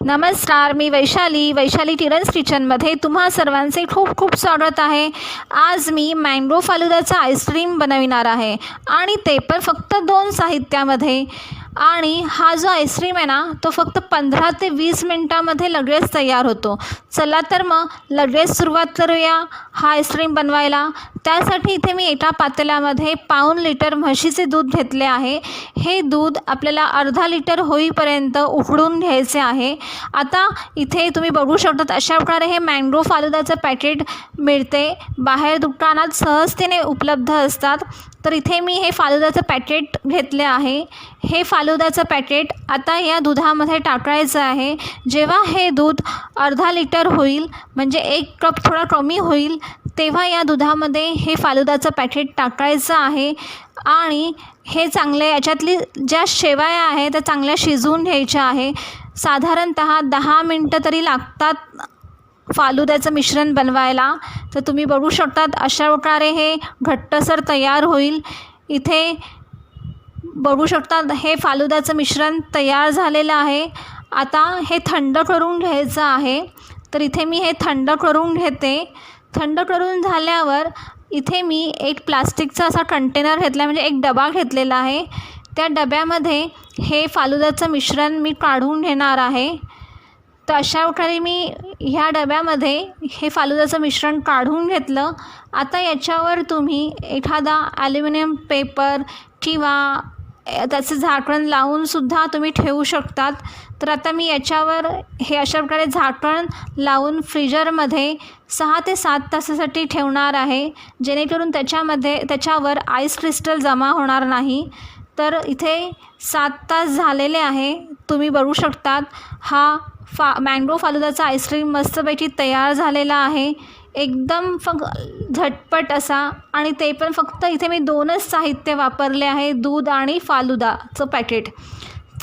नमस्कार मी वैशाली वैशाली टिरन्स किचनमध्ये तुम्हा सर्वांचे खूप खूप स्वागत आहे. आज मी मँगो फालुदाचा आईस्क्रीम बनविणार आहे आणि ते पण फक्त दोन साहित्यामध्ये. आणि हा जो आईस्क्रीम आहे ना तो फक्त पंधरा ते वीस मिनटामध्ये लगेच तयार होतो. चला तर मग लगेच सुरुवात करूया हा आईस्क्रीम बनवायला. त्यासाठी इथे मी एका पातेल्यामध्ये पाऊण लिटर म्हशीचे दूध घेतले आहे. हे दूध आपल्याला अर्धा लिटर होईपर्यंत उकळून घ्यायचे आहे. आता इथे तुम्ही बघू शकतात अशा प्रकारे हे मँगो फालुदाचं पॅकेट मिळते. बाहेर दुकानात सहजतेने उपलब्ध असतात. तर इथे मी हे फालुदाचं पॅकेट घेतले आहे. हे फालुदाचं पॅकेट आता या दुधामध्ये टाकायचं आहे. जेव्हा हे दूध अर्धा लिटर होईल म्हणजे एक कप थोडा कमी होईल तेव्हा या दुधामध्ये हे फालुदाचं पॅकेट टाकायचं आहे. आणि हे चांगले याच्यातली ज्या शेवाया आहे त्या चांगल्या शिजवून घ्यायच्या आहे. साधारणतः दहा मिनटं तरी लागतात फालुद्याचं मिश्रण बनवायला. तर तुम्ही बघू शकतात अशा प्रकारे हे घट्टसर तयार होईल. इथे बघू शकतात हे फालुदाचं मिश्रण तयार झालेलं आहे. आता हे थंड करून घ्यायचं आहे. तर इथे मी हे थंड करून घेते. थंड करून झाल्यावर इथे मी एक प्लास्टिकचा असा कंटेनर घेतला म्हणजे एक डबा घेतलेला आहे. त्या डब्यामध्ये हे फालुदाचं मिश्रण मी काढून घेणार आहे. तर अशा प्रकारे मी ह्या डब्यामध्ये हे फालुदाचं मिश्रण काढून घेतलं. आता याच्यावर तुम्ही एखादा ॲल्युमिनियम पेपर किंवा त्याचं झाकण लावूनसुद्धा तुम्ही ठेवू शकतात. तर आता मी याच्यावर हे अशा प्रकारे झाकण लावून फ्रीजरमध्ये सहा ते सात तासासाठी ठेवणार आहे. जेणेकरून त्याच्यामध्ये त्याच्यावर आईस क्रिस्टल जमा होणार नाही. तर इथे सात तास झालेले आहे. तुम्ही बघू शकतात. हा फा मँगो फालुदाचा आईस्क्रीम मस्तपैकी तयार झालेला आहे. एकदम फक झटपट असा. आणि ते पण फक्त इथे मी दोनच साहित्य वापरले आहे दूध आणि फालुदाचं पॅकेट.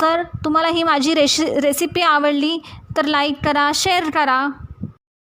तर तुम्हाला ही माझी रेशि रेसिपी आवडली तर लाईक करा शेअर करा.